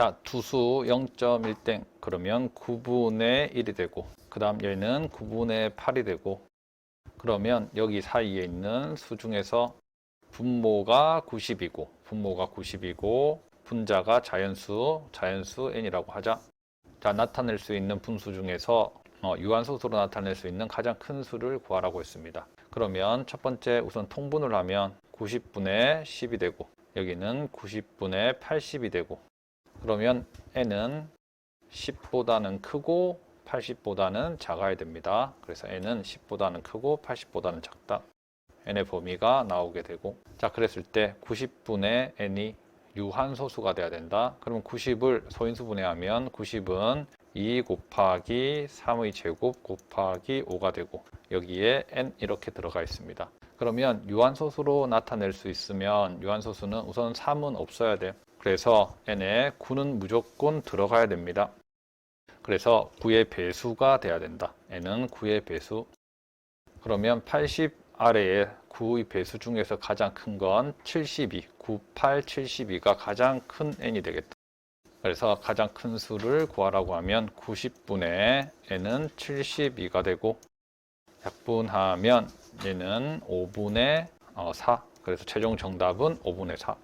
자, 두수 0.1땡. 그러면 9분의 1이 되고 그 다음 얘는 9분의 8이 되고 그러면 여기 사이에 있는 수 중에서 분모가 90이고 분모가 90이고 분자가 자연수 자연수 n이라고 하자. 자 나타낼 수 있는 분수 중에서 어, 유한소수로 나타낼 수 있는 가장 큰 수를 구하라고 했습니다. 그러면 첫 번째 우선 통분을 하면 90분의 10이 되고 여기는 90분의 80이 되고 그러면 n은 10보다는 크고 80보다는 작아야 됩니다. 그래서 n은 10보다는 크고 80보다는 작다. n의 범위가 나오게 되고 자 그랬을 때 90분의 n이 유한소수가 돼야 된다. 그러면 90을 소인수 분해하면 90은 2 곱하기 3의 제곱 곱하기 5가 되고 여기에 n 이렇게 들어가 있습니다. 그러면 유한소수로 나타낼 수 있으면 유한소수는 우선 3은 없어야 돼. 그래서 n에 9는 무조건 들어가야 됩니다. 그래서 9의 배수가 돼야 된다. n은 9의 배수. 그러면 80 아래에 9의 배수 중에서 가장 큰 건 72, 98, 72가 가장 큰 n이 되겠다. 그래서 가장 큰 수를 구하라고 하면 90분의 n은 72가 되고 약분하면 얘는 5분의 4. 그래서 최종 정답은 5분의 4.